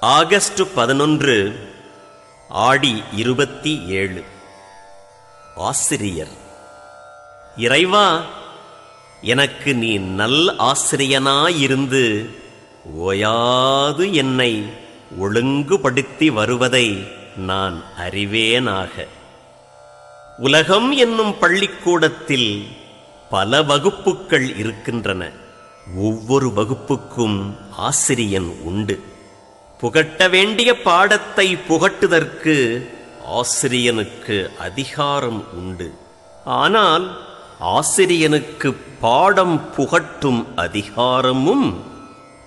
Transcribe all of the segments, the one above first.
August பதினொன்று ஆடி இருபத்தி ஏழு. ஆசிரியர் இறைவா எனக்கு நீ நல் ஆசிரியனாயிருந்து ஓயாது என்னை ஒழுங்குபடுத்தி வருவதை நான் அறிவேனாக. உலகம் என்னும் பள்ளிக்கூடத்தில் பல வகுப்புகள் இருக்கின்றன. ஒவ்வொரு வகுப்புக்கும் ஆசிரியன் உண்டு. புகட்ட வேண்டிய பாடத்தை புகட்டுதற்கு ஆசிரியனுக்கு அதிகாரம் உண்டு. ஆனால் ஆசிரியனுக்கு பாடம் புகட்டும் அதிகாரமும்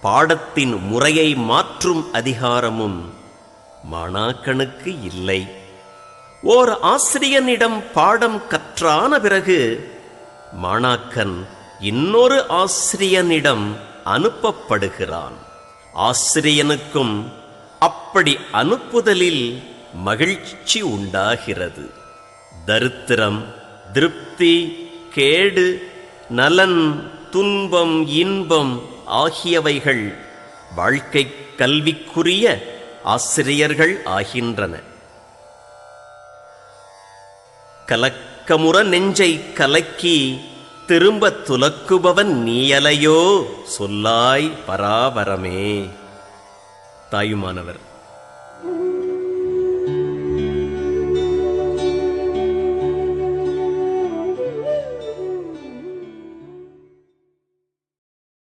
பாடத்தின் முறையை மாற்றும் அதிகாரமும் மாணாக்கனுக்கு இல்லை. ஓர் ஆசிரியனிடம் பாடம் கற்றான பிறகு மாணாக்கன் இன்னொரு ஆசிரியனிடம் அனுப்பப்படுகிறான். ஆசிரியனுக்கும் அப்படி அனுப்புதலில் மகிழ்ச்சி உண்டாகிறது. தரித்திரம் திருப்தி கேடு நலன் துன்பம் இன்பம் ஆகியவைகள் வாழ்க்கை கல்விக்குரிய ஆசிரியர்கள் ஆகின்றன. கலக்கமுற நெஞ்சை கலக்கி திரும்ப துலக்குபவன் நீயலையோ? சொல்லாய் பராபரமே தாயுமானவர்.